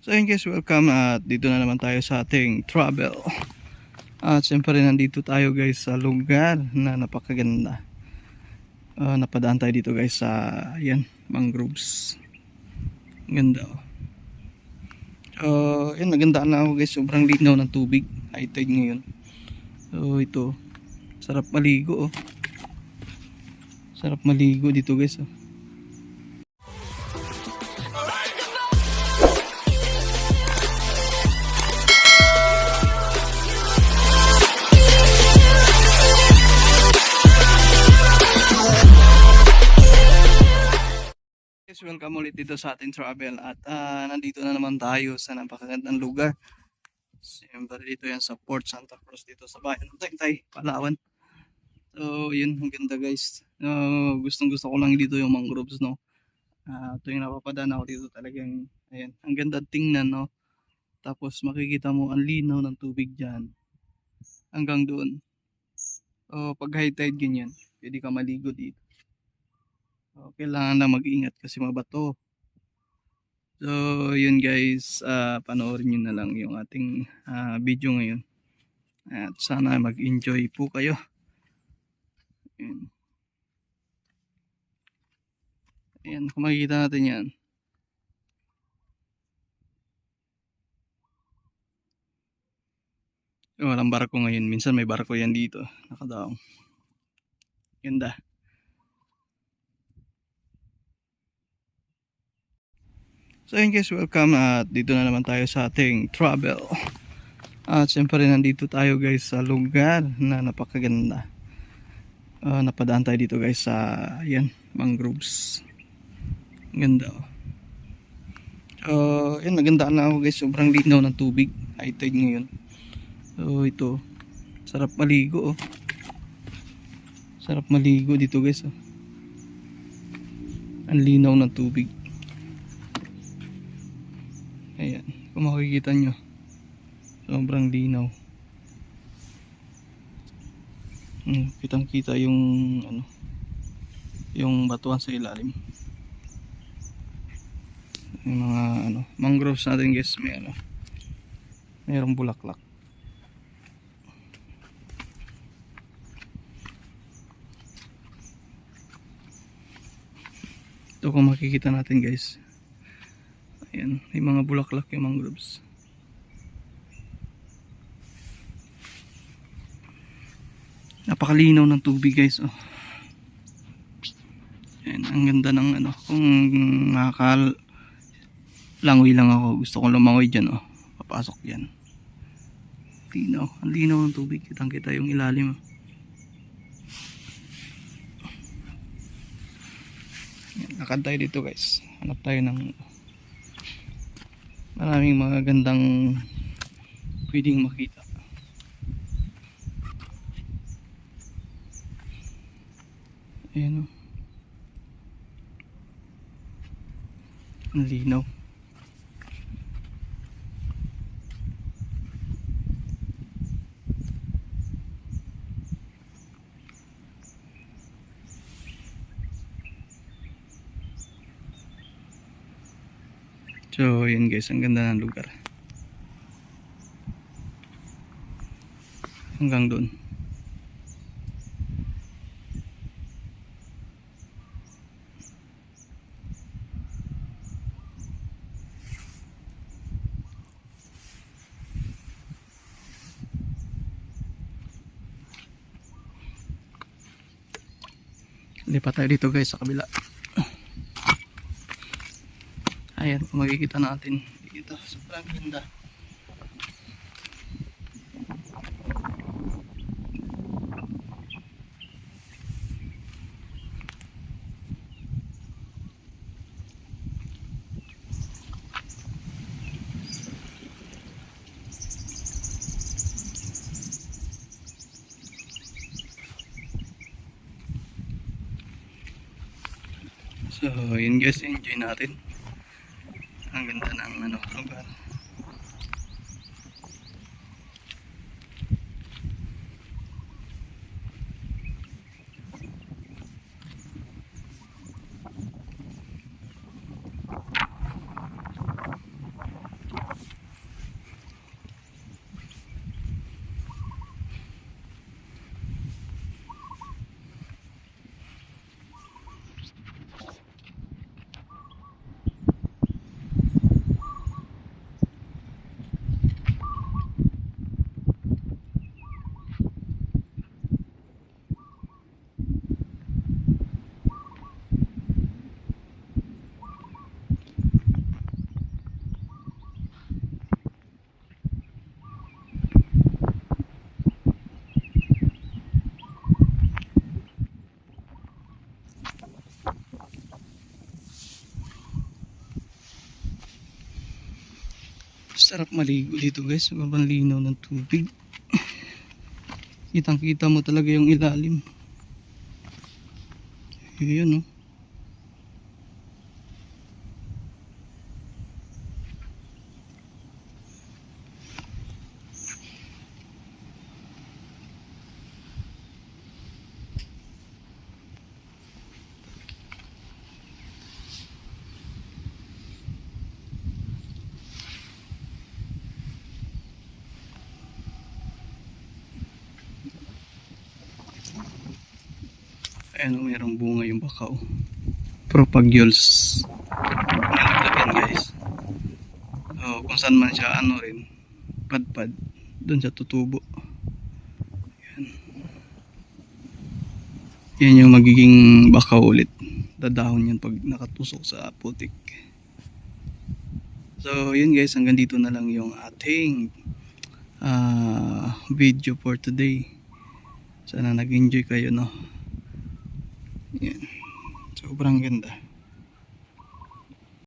So ayun guys, welcome at dito na naman tayo sa ating travel. At syempre nandito tayo guys sa lugar na napakaganda. Ah, napadaan tayo dito guys sa yan, mangroves. Ang Ganda oh. So, yan, nagandaan na ako guys. Sobrang linaw ng tubig. High tide ngayon. So, ito. Sarap maligo oh. Sarap maligo dito guys oh. Yes, welcome ulit dito sa ating travel at ah, nandito na naman tayo sa napakagandang lugar. Siyempre dito yan sa Port Santa Cruz dito sa bayan ng Taytay, Palawan. So, yun, ang ganda guys. Uh, gustong gusto ko lang dito yung mangroves, no. Ah, tuwing napapadaan ako dito talagang, ayan, ang ganda tingnan, no. Tapos makikita mo ang linaw ng tubig dyan. Hanggang doon. Oh, pag high tide ganyan, pwede ka maligo dito. So, kailangan na mag-ingat kasi mabato. So, yun guys, ah panoorin nyo na lang yung ating ah, video ngayon. At sana mag-enjoy po kayo. Ayan. Ayan, kung makikita natin yan. Oh, walang barko ngayon. Minsan may barko yan dito. Nakadaong. Ganda. So ayun guys, welcome at dito na naman tayo sa ating travel. At syempre nandito tayo guys sa lugar na napakaganda. Ah, napadaan tayo dito guys sa yan, mangroves. Ang Ganda oh. So, yan, nagandaan na ako guys. Sobrang linaw ng tubig. High tide ngayon. So, ito. Sarap maligo oh. Sarap maligo dito guys oh. Ang linaw ng tubig. Ayan, kung makikita nyo, sobrang linaw. Hmm, kitang kita yung ano, yung batuan sa ilalim. Yung mga ano, mangroves natin guys, may ano, mayroong bulaklak. Ito kung makikita natin guys. Ayan, may mga bulaklak yung mangroves. Napakalinaw ng tubig guys. Oh. Ayan, ang ganda ng ano. Kung nakakal langoy lang ako. Gusto kong lumangoy dyan. Oh. Papasok yan. Linaw. Ang linaw ng tubig. Kitang kita yung ilalim. Oh. Lakad tayo dito guys. Hanap tayo ng maraming mga gandang pwedeng makita. Ayan o ang linaw So, yun guys, ang ganda ng lugar. Hanggang doon. Lipat tayo dito guys sa kabila. Ayan, kung makikita natin dito. Sobrang ganda. So, yun guys, enjoy natin. Ang ganda ng ano, lugar. Sarap maligo dito guys. Sobrang linaw ng tubig. Kitang kita mo talaga yung ilalim. Yun oh. Ayan mayroong bunga yung bakaw. Propagules. Nalaglagan guys. O, kung saan man siya, ano rin, padpad. Doon siya tutubo. Yan. Yan yung magiging bakaw ulit. Dadahon yan pag nakatusok sa putik. So, yun guys, hanggang dito na lang yung ating ah, video for today. Sana nag-enjoy kayo, no? Yan. Sobrang ganda.